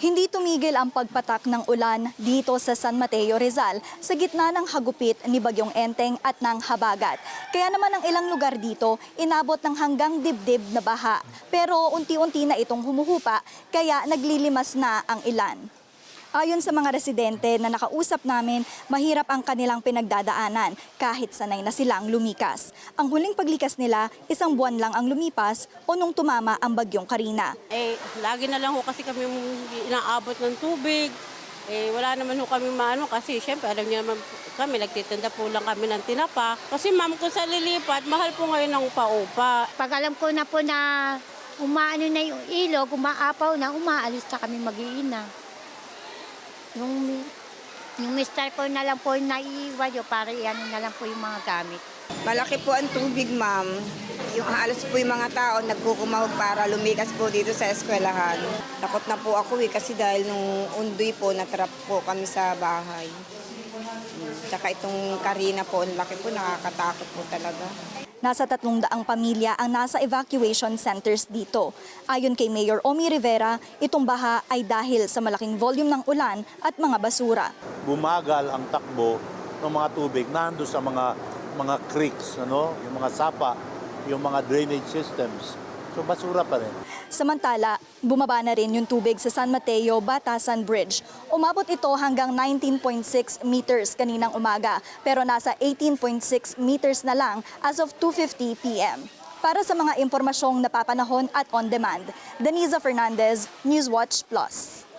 Hindi tumigil ang pagpatak ng ulan dito sa San Mateo, Rizal sa gitna ng hagupit ni Bagyong Enteng at ng Habagat. Kaya naman ang ilang lugar dito inabot ng hanggang dibdib na baha. Pero unti-unti na itong humuhupa kaya naglilimas na ang ilan. Ayon sa mga residente na nakausap namin, mahirap ang kanilang pinagdadaanan kahit sanay na silang lumikas. Ang huling paglikas nila, isang buwan lang ang lumipas o nung tumama ang bagyong Karina. Eh, lagi na lang ho kasi kami inaabot ng tubig. Eh, wala naman ho kami maano kasi syempre alam niyo naman kami, nagtitinda po lang kami ng tinapa. Kasi ma'am, kung sa lilipat, mahal po ngayon ang paupa. Pag alam ko na po na umaano na yung ilog, umaapaw na, umaalis na kami mag-iina. Yung, yung mister ko na lang po yung naiiwan yun, para ano na lang po yung mga gamit. Malaki po ang tubig, ma'am. Yung halos po yung mga tao nagkukumahog para lumikas po dito sa eskwelahan. Takot na po ako eh kasi dahil nung undoy po, natrap po kami sa bahay. Hmm. Tsaka itong Karina po, ang laki po, nakakatakot po talaga. Nasa tatlong daang pamilya ang nasa evacuation centers dito. Ayon kay Mayor Omi Rivera, itong baha ay dahil sa malaking volume ng ulan at mga basura. bumagal ang takbo ng mga tubig nando sa mga mga creeks, ano, yung mga sapa, yung mga drainage systems. So basura pa rin. Samantala, bumaba na rin yung tubig sa San Mateo Batasan Bridge. Umabot ito hanggang 19.6 meters kaninang umaga, pero nasa 18.6 meters na lang as of 2.50 p.m. Para sa mga impormasyong napapanahon at on demand, Deniza Fernandez, Newswatch Plus.